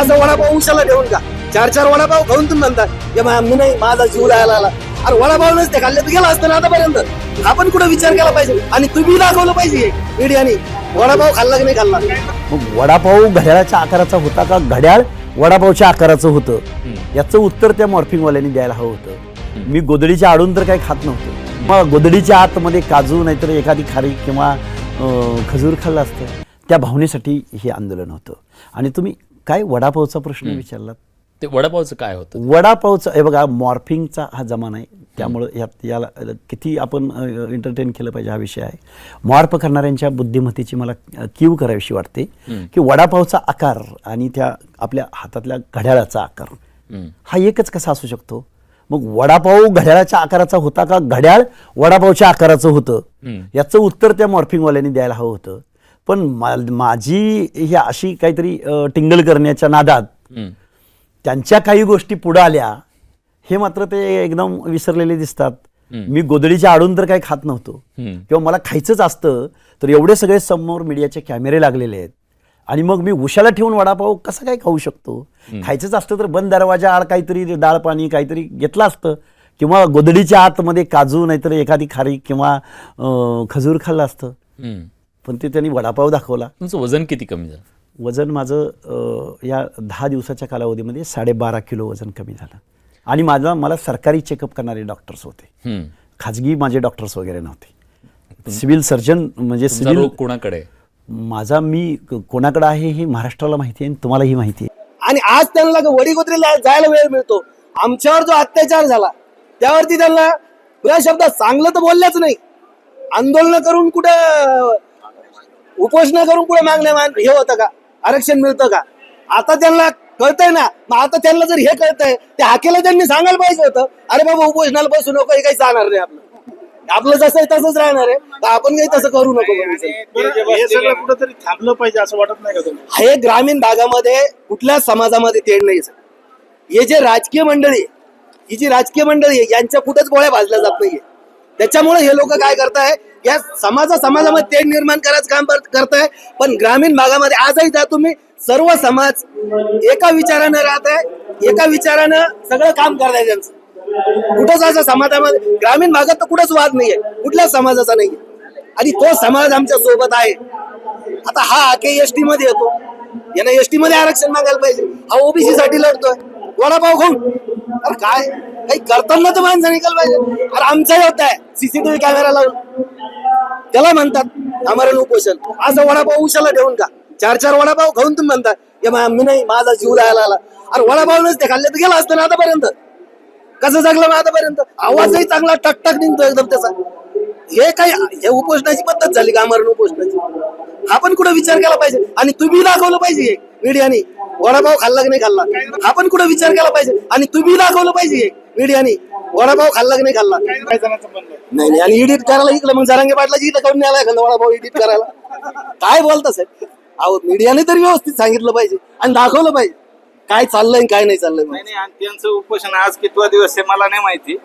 असं वडापाव उशाला ठेवून का चार चार वडापाव खाऊन तुम्ही म्हणता की मा- मी नाही माझा जीव लायला आला. अरे वडापाव नसते खाल्ले तर गेला असतं ना आतापर्यंत. आपण कुठं विचार केला पाहिजे? आणि तुम्ही दाखवलं पाहिजे मीडियाने. वडापाव खाल्ला की नाही खाल्ला? मग वडापाव घड्याळाच्या आकाराचा होता का? घड्याळ वडापावच्या आकाराचं होतं. याचं उत्तर त्या मॉर्फिंगवाल्यांनी द्यायला हवं होतं. मी गोदडीच्या आडून तर काही खात नव्हतो. मग गोदडीच्या आतमध्ये काजू नाहीतर एखादी खारी किंवा खजूर खाल्लं असतं. त्या भावनेसाठी हे आंदोलन होतं. आणि तुम्ही काय वडापावचा प्रश्न विचारलात ते वडापावचं काय होतं? वडापावचा हे बघा मॉर्फिंगचा हा जमाना आहे. त्यामुळं यात याला किती आपण एंटरटेन केलं पाहिजे हा विषय आहे. मॉर्फ करणाऱ्यांच्या बुद्धिमत्तेची मला कीव करावीशी वाटते की वडापावचा आकार आणि त्या आपल्या हातातल्या घड्याळाचा आकार. हा हा एकच कसा असू शकतो? मग वडापाव घड्याळाच्या आकाराचा होता का? घड्याळ वडापावच्या आकाराचं होतं. याचं उत्तर त्या मॉर्फिंगवाल्यांनी द्यायला हवं होतं. पण मा- माझी ही अशी काहीतरी टिंगल करण्याच्या नादात. त्यांच्या काही गोष्टी पुढे आल्या हे मात्र ते एकदम विसरलेले दिसतात. मी गोदडीच्या आडून तर काही खात नव्हतो. किंवा मला खायचंच असतं तर एवढे सगळे समोर मीडियाचे कॅमेरे लागलेले आहेत. आणि मग मी उशाला ठेवून वडापाव कसा काय खाऊ शकतो? खायचंच असतं तर बंद दरवाजा आड काहीतरी डाळ पाणी काहीतरी घेतलं असतं. किंवा गोदडीच्या आतमध्ये काजू नाहीतर एखादी खारी किंवा खजूर खाल्लं असतं. पण ते त्यांनी वडापाव दाखवला. तुमचं वजन किती कमी झालं? वजन माझं या दहा दिवसाच्या कालावधीमध्ये साडेबारा किलो वजन कमी झालं. आणि माझा मला सरकारी चेकअप करणारे डॉक्टर्स होते. हम्म. खाजगी माझे डॉक्टर्स वगैरे नव्हते. सिव्हिल सर्जन म्हणजे सिव्हिल कोणाकडे? माझा मी कोणाकडे आहे हे महाराष्ट्राला माहिती आहे आणि तुम्हालाही माहिती आहे. आणि आज त्यांना वडी गोत्रीला जायला वेळ मिळतो. आमच्यावर जो अत्याचार झाला त्यावरती त्यांना खुल्या शब्दात चांगलं तर बोलल्याच नाही. आंदोलन करून कुठं उपोषणा करून कुठे मागण्या मान हे होतं का? आरक्षण मिळतं का? आता त्यांना कळतंय ना मग आता त्यांना जर हे कळतंय ते हाकेला त्यांनी सांगायला पाहिजे होतं. अरे बाबा उपोषणाला बसू नको हे काही जाणार नाही आपलं. आपलं जसं आहे तसंच राहणार आहे. तर आपण काही तसं करू नको हे कुठंतरी थांबलं पाहिजे असं वाटत नाही का तुम्हाला? हे ग्रामीण भागामध्ये कुठल्याच समाजामध्ये तेढ नाही. हे जे राजकीय मंडळी आहे, ही जी राजकीय मंडळी आहे यांच्या कुठेच गोळ्या भाजल्या जात नाहीये. त्याच्यामुळे हे लोक काय करताय या समाजा समाजामध्ये तेढ निर्माण करायचं काम कर- करताय. पण ग्रामीण भागामध्ये आजही जा तुम्ही सर्व समाज एका विचारानं राहत आहे एका विचारानं सगळं काम करताय त्यांचं. कुठंच असं समाजामध्ये ग्रामीण भागात तर कुठंच वाद नाहीये कुठल्याच समाजाचा नाहीये. आणि तो समाज आमच्यासोबत आहे. आता हा आके एस टी मध्ये येतो. यानं एस टी मध्ये आरक्षण मागायला पाहिजे. हा ओबीसी साठी लढतोय. वडापाव खाऊन. अरे काय? काही करताना तर माणसं निघाल पाहिजे. अरे आमचा होत आहे. सीसीटीव्ही कॅमेरा लावून. त्याला म्हणतात आमरण उपोषण. असं वडापाव उशाला ठेवून का? चार चार वडापाव खाऊन तुम्ही म्हणता की मी नाही माझा जीव लायला आला. अरे वडापाव नसते खाल्ले तर गेला असतं ना आतापर्यंत? कसं जगलं मग आतापर्यंत? आवाजही चांगला टकटक निघतो एकदम त्याचा. हे काय हे उपोषणाची पद्धत झाली का आमरण उपोषणाची? आपण कुठं विचार केला पाहिजे. आणि तुम्ही दाखवलं पाहिजे मीडियाने. वडापाव खाल्ला की नाही खाल्ला? आपण कुठं विचार केला पाहिजे. आणि तुम्ही दाखवलं पाहिजे मीडियाने. वडापाव खाल्ला की नाही खाल्ला? काही जणांचं म्हणणं आहे. नाही नाही. आणि एडिट करायला इकडे मग जरांगे पाटलाची इथं करून न्यायला एखादा वडापाव एडिट करायला? काय बोलता साहेब? अहो मीडियाने तरी व्यवस्थित सांगितलं पाहिजे आणि दाखवलं पाहिजे. काय चाललंय आणि काय नाही चाललंय नाही नाही आणि त्यांचं उपोषण आज कितवा दिवस आहे मला नाही माहिती.